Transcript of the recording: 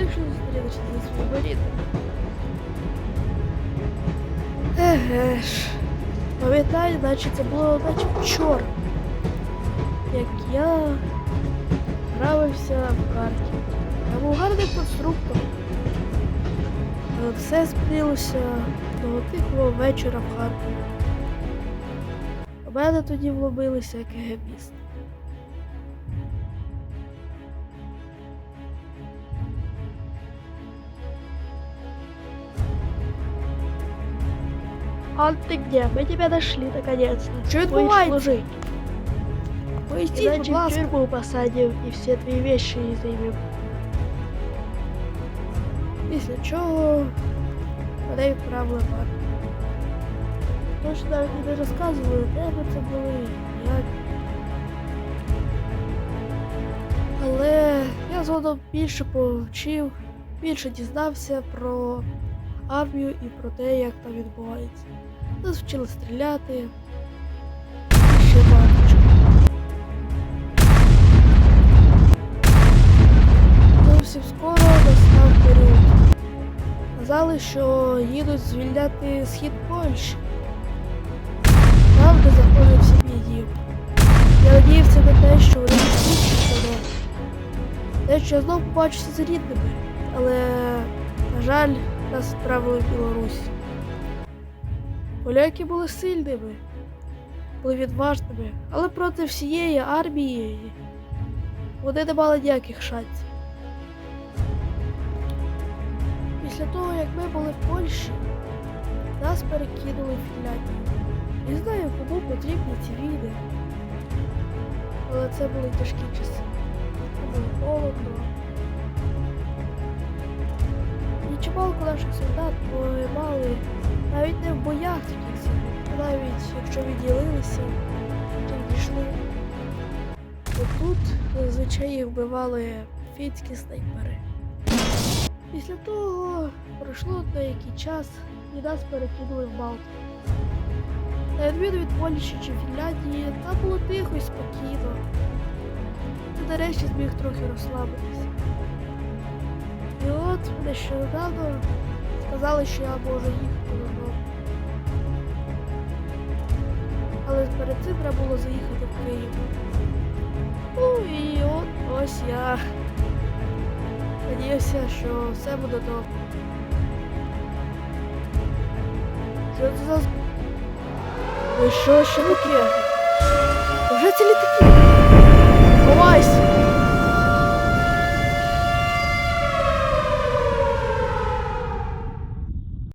якщо зустрінешся зі своїми рідними. Еге ж. Пам'ятаю, наче це було наче вчора. Як я гравився в карті. Я був гарний конструктор. Але все спинилося до тихого вечора в Харкові. У мене тоді вломилися кегебісти. А ты где? Мы тебя нашли наконец-то. Що Твої відбувається? служить. Поясніть, Иначе в тюрьму посадим и все твои вещи. Після чого мене відправили в армію. Точно навіть не розказували, де ми це були. Але я згодом більше повчив, більше дізнався про армію і про те, як там відбувається. Нас вчили стріляти. Ще багато. Зовсім скоро настав період. Казали, що їдуть звільняти схід Польщі. Знаходився мій дім. Я надіявся на те, що вони відпустять. Те, що я знов побачуся з рідними. Але, на жаль, нас відправили в Білорусь. Поляки були сильними, були відважними, але проти всієї армії вони не мали ніяких шансів. Після того, як ми були в Польщі, нас перекинули в Фінляндію. Не знаю, кому потрібні ці війни. Але це були тяжкі часи. Це Було холодно. Чимало наших солдат поймали навіть не в боях таких навіть якщо відділилися, то дійшли. Отут зазвичай їх вбивали фінські снайпери. Після того пройшло деякий час і нас перекинули в Балтику. На відміну від Польщі чи Фінляндії, там було тихо і спокійно. Ти нарешті зміг трохи розслабитися. І от нещодавно сказали, що я можу їхати додому. Але перед цим треба було заїхати в Київ. Ну і от ось я. Надіюся, що все буде добре. Що це за... Ви що, що таке? Вже ці літаки? Ховайся!